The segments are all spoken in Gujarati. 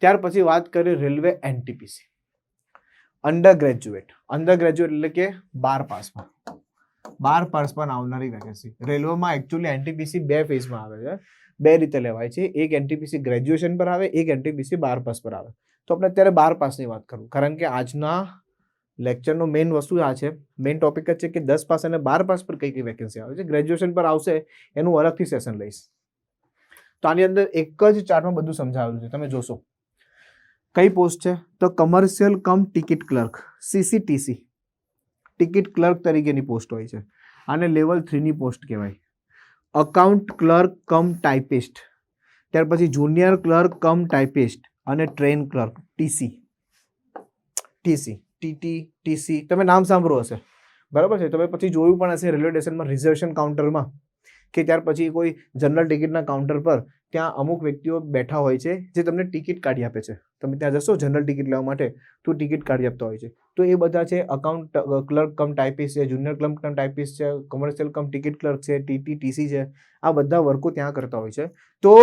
ત્યાર પછી વાત કરીએ railway NTPC. Under graduate under graduate એટલે કે બાર પાસમાં. બાર પાસ પણ આવનારી વેકેન્સી રેલવેમાં એકચ્યુઅલી એનટીપીસી બે ફેઝમાં આવે છે. બે રીતે લેવાય છે. એક એનટીપીસી ગ્રેજ્યુએશન પર આવે, એક એનટીપીસી બાર પાસ પર આવે. તો આપણે અત્યારે બાર પાસની વાત કરું. કારણ કે આજના લેક્ચરનો મેઇન વસ્તુ આ છે. મેઇન ટોપિક જ છે કે દસ પાસ અને બાર પાસ પર કઈ કઈ વેકેન્સી આવે છે. ગ્રેજ્યુએશન પર આવશે, એનું અલગથી સેશન લઈશ. તો આની અંદર એક જ ચાર્ટમાં બધું સમજાવેલું છે. તમે જોશો. કઈ પોસ્ટ છે? તો commercial cum ticket clerk CCTC ticket clerk તરીકેની પોસ્ટ હોય છે. આને લેવલ થ્રીની પોસ્ટ કહેવાય. અકાઉન્ટ ક્લર્ક કમ ટાઈપિસ્ટ ત્યાર પછી જુનિયર ક્લર્ક કમ ટાઈપિસ્ટ અને train clerk TC TC TT TC તમે નામ સાંભળ્યું હશે. બરાબર છે? તમે પછી જોયું પણ હશે રેલવે સ્ટેશનમાં રિઝર્વેશન કાઉન્ટરમાં કે ત્યાર પછી કોઈ જનરલ ટિકિટના કાઉન્ટર પર ત્યાં અમુક વ્યક્તિઓ બેઠા હોય છે જે તમને ટિકિટ કાઢી આપે છે. તમે ત્યાં જશો, જનરલ ટિકિટ લેવા માટે, તો ટિકિટ કાઢી આપતા હોય છે. તો એ બધા છે અકાઉન્ટ ક્લર્ક કમ ટાઈપિસ્ટ છે જુનિયર ક્લર્ક કમ ટાઈપિસ્ટ છે કોમર્શિયલ કમ ટિકિટ ક્લર્ક છે ટીટી ટીસી છે, આ બધા વર્કો ત્યાં કરતા હોય છે. તો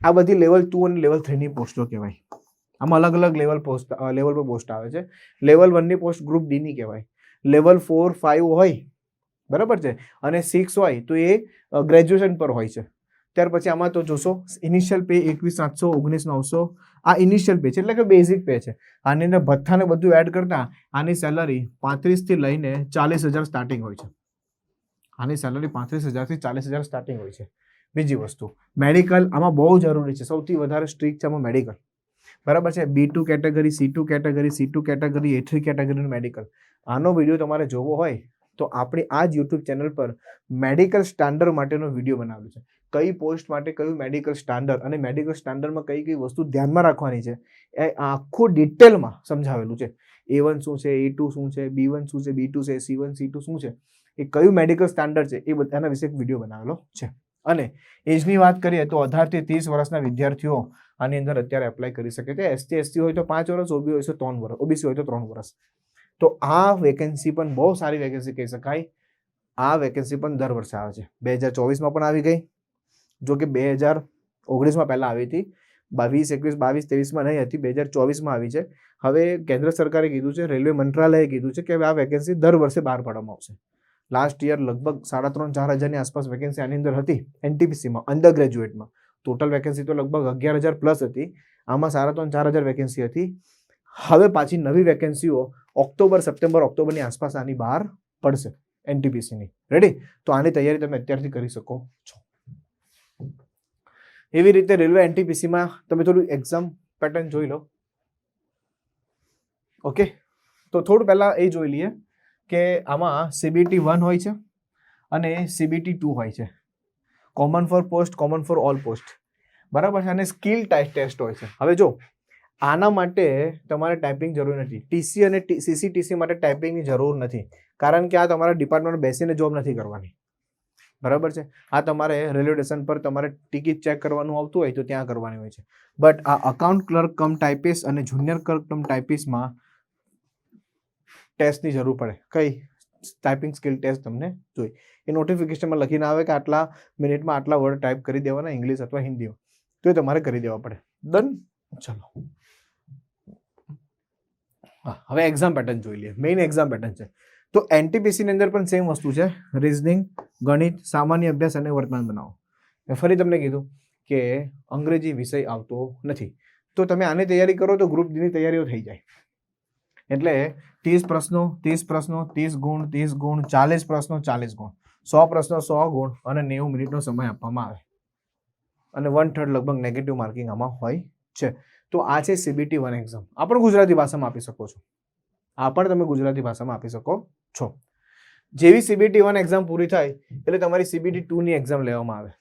આ બધી લેવલ ટુ અને લેવલ થ્રીની પોસ્ટો કહેવાય. આમાં અલગ અલગ લેવલ પોસ્ટ લેવલ પર પોસ્ટ આવે છે. લેવલ વનની પોસ્ટ ગ્રુપ ડીની કહેવાય. લેવલ ફોર ફાઇવ હોય બરાબર છે? અને સિક્સ હોય તો એ ગ્રેજ્યુએશન પર હોય છે. ત્યાર પછી આમાં તો જોશો ઇનિશિયલ પે એકવીસ સાતસો ઓગણીસ નવસો, આ ઇનિશિયલ પે છે, એટલે કે બેઝિક પે છે. આની ભથ્થાને બધું એડ કરતા, આની સેલરી પાંત્રીસથી લઈને ચાલીસ હજાર સ્ટાર્ટિંગ હોય છે. આની સેલરી પાંત્રીસ હજારથી ચાલીસ હજાર સ્ટાર્ટિંગ હોય છે. બીજી વસ્તુ મેડિકલ આમાં બહુ જરૂરી છે. સૌથી વધારે સ્ટ્રિક્ટ છે આમાં મેડિકલ બરાબર છે? B two category C two category C two category A three કેટેગરીનું medical આનો વીડિયો તમારે જોવો હોય તો આપણે આ જ યુટ્યુબ ચેનલ પર મેડિકલ સ્ટાન્ડર્ડ માટેનો વીડિયો બનાવ્યો છે. કઈ પોસ્ટ માટે કયું મેડિકલ સ્ટાન્ડર્ડ અને મેડિકલ સ્ટાન્ડર્ડમાં કઈ કઈ વસ્તુ ધ્યાનમાં રાખવાની છે, એ આખું ડિટેલમાં સમજાવેલું છે. એ વન શું છે એ ટુ શું છે બી વન શું છે બી ટુ છે સી વન સી ટુ શું છે, એ કયું મેડિકલ સ્ટાન્ડર્ડ છે એ બધાના વિશે એક વીડિયો બનાવેલો છે. અને એજની વાત કરીએ તો અઢારથી ત્રીસ વર્ષના વિદ્યાર્થીઓ આની અંદર અત્યારે એપ્લાય કરી શકે છે. એસટી એસટી હોય તો પાંચ વર્ષ ઓબી હોય તો ત્રણ વર્ષ ઓબીસી હોય તો ત્રણ વર્ષ. તો આ વેકેન્સી પણ બહુ સારી વેકેન્સી કહી શકાય. આ વેકેન્સી પણ દર વર્ષે આવે છે. બે હજાર ચોવીસમાં પણ આવી ગઈ. જો કે બે હજાર ઓગણીસમાં પહેલાં આવી હતી. બાવીસ, એકવીસ, બાવીસ, ત્રેવીસમાં નહીં હતી. બે હજાર ચોવીસમાં આવી છે. હવે કેન્દ્ર સરકારે કીધું છે, રેલવે મંત્રાલયે કીધું છે કે આ વેકેન્સી દર વર્ષે બહાર પાડવામાં આવશે. લાસ્ટ યર લગભગ સાડા ત્રણ, ચાર હજારની આસપાસ વેકેન્સી આની અંદર હતી એનટીપીસીમાં અંડર ગ્રેજ્યુએટમાં ટોટલ વેકેન્સી તો લગભગ અગિયાર હજાર પ્લસ હતી. આમાં સાડા ત્રણ, ચાર હજાર વેકેન્સી હતી. હવે પાછી નવી વેકેન્સીઓ ઓક્ટોબર, સપ્ટેમ્બર, ઓક્ટોબરની આસપાસ આની બહાર પડશે એનટીપીસીની રેડી તો આની તૈયારી તમે અત્યારથી કરી શકો છો. એવી રીતે રેલવે એનટીપીસીમાં તમે થોડું એક્ઝામ પેટર્ન જોઈ લો. ઓકે તો થોડું પહેલાં એ જોઈ લઈએ કે આમાં સીબીટી વન હોય છે અને સીબીટી ટુ હોય છે. Common for post common for all post બરાબર છે? અને સ્કિલ ટેસ્ટ હોય છે. હવે જો આના માટે તમારે ટાઈપિંગ જરૂર નથી. ટીસી અને સીસીટીસી માટે ટાઈપિંગની જરૂર નથી. કારણ કે આ તમારા ડિપાર્ટમેન્ટ બેસીને જોબ નથી કરવાની. બરાબર છે? આ તમારે રેલવે સ્ટેશન પર તમારે ટિકિટ ચેક કરવાનું આવતું હોય તો ત્યાં કરવાની હોય છે. બટ આ અકાઉન્ટ ક્લર્ક કમ ટાઈપિસ્ટ અને જુનિયર ક્લર્ક કમ ટાઈપિસ્ટમાં ટેસ્ટની જરૂર પડે. કઈ ટાઈપિંગ સ્કિલ ટેસ્ટ તમને જોઈ એ નોટિફિકેશનમાં લખીને આવે કે આટલા મિનિટમાં આટલા વર્ડ ટાઈપ કરી દેવાના ઇંગ્લિશ અથવા હિન્દીમાં. તો એ તમારે કરી દેવા પડે. ડન ચલો. હવે એક્ઝામ પેટર્ન જોઈ લઈએ. મેઇન એક્ઝામ પેટર્ન છે. તો એનટીપીસીની અંદર પણ સેમ વસ્તુ છે. રિઝનિંગ ગણિત, સામાન્ય અભ્યાસ અને વર્તમાન બનાવો. મેં ફરી તમને કીધું કે અંગ્રેજી વિષય આવતો નથી. તો તમે આની તૈયારી કરો તો ગ્રુપ ડીની તૈયારીઓ થઈ જાય. એટલે ત્રીસ પ્રશ્નો ત્રીસ પ્રશ્નો, ત્રીસ ગુણ ત્રીસ ગુણ, ચાલીસ પ્રશ્નો, ચાલીસ ગુણ. સો પ્રશ્નો, સો ગુણ અને નેવું મિનિટનો સમય આપવામાં આવે. અને વન થર્ડ લગભગ નેગેટિવ માર્કિંગ આમાં હોય છે. તો આ છે સીબીટી વન એક્ઝામ આ પણ ગુજરાતી ભાષામાં આપી શકો છો. આ પણ તમે ગુજરાતી ભાષામાં આપી શકો છો. જેવી સીબીટી વન એક્ઝામ પૂરી થાય, એટલે તમારી સીબીટી ટુની એક્ઝામ લેવામાં આવે.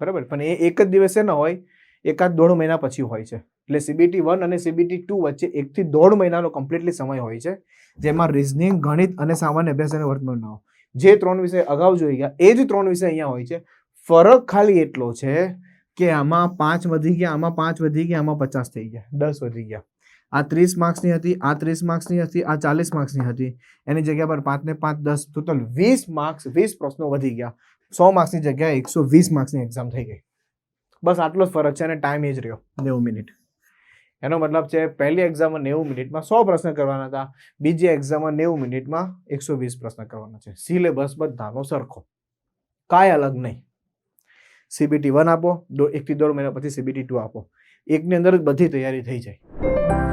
બરાબર? પણ એ એક જ દિવસે ન હોય, એકાદ દોઢ મહિના પછી હોય છે. એટલે સીબીટી વન અને સીબીટી ટુ વચ્ચે એકથી દોઢ મહિનાનો કમ્પ્લીટલી સમય હોય છે, જેમાં રિઝનિંગ ગણિત અને સામાન્ય અભ્યાસ અને વર્તમાન જે ત્રણ વિષય અગાઉ જોઈ ગયા, એ જ ત્રણ વિષય અહીંયા હોય છે. ફરક ખાલી એટલો છે કે આમાં પાંચ વધી ગયા, આમાં પાંચ વધી ગયા, આમાં પચાસ થઈ ગયા, દસ વધી ગયા. આ ત્રીસ માર્ક્સની હતી, આ ત્રીસ માર્ક્સની હતી, આ ચાલીસ માર્ક્સની હતી. એની જગ્યા પર પાંચ ને પાંચ, દસ, ટોટલ વીસ માર્ક્સ, વીસ પ્રશ્નો વધી ગયા. સો માર્ક્સની જગ્યાએ એકસો વીસ માર્ક્સની એક્ઝામ થઈ ગઈ. બસ આટલો જ ફરક છે અને ટાઈમ એ જ રહ્યો. નેવું મિનિટ. એનો મતલબ છે, પહેલી એક્ઝામમાં નેવું મિનિટમાં સો પ્રશ્ન કરવાના હતા. બીજી એક્ઝામમાં નેવું મિનિટમાં એકસો વીસ પ્રશ્ન કરવાના છે. સિલેબસ બધાનો સરખો. કાંઈ અલગ નહીં. સીબીટી વન આપો, દો એકથી દોઢ મહિના પછી સીબીટી ટુ આપો. એકની અંદર જ બધી તૈયારી થઈ જાય.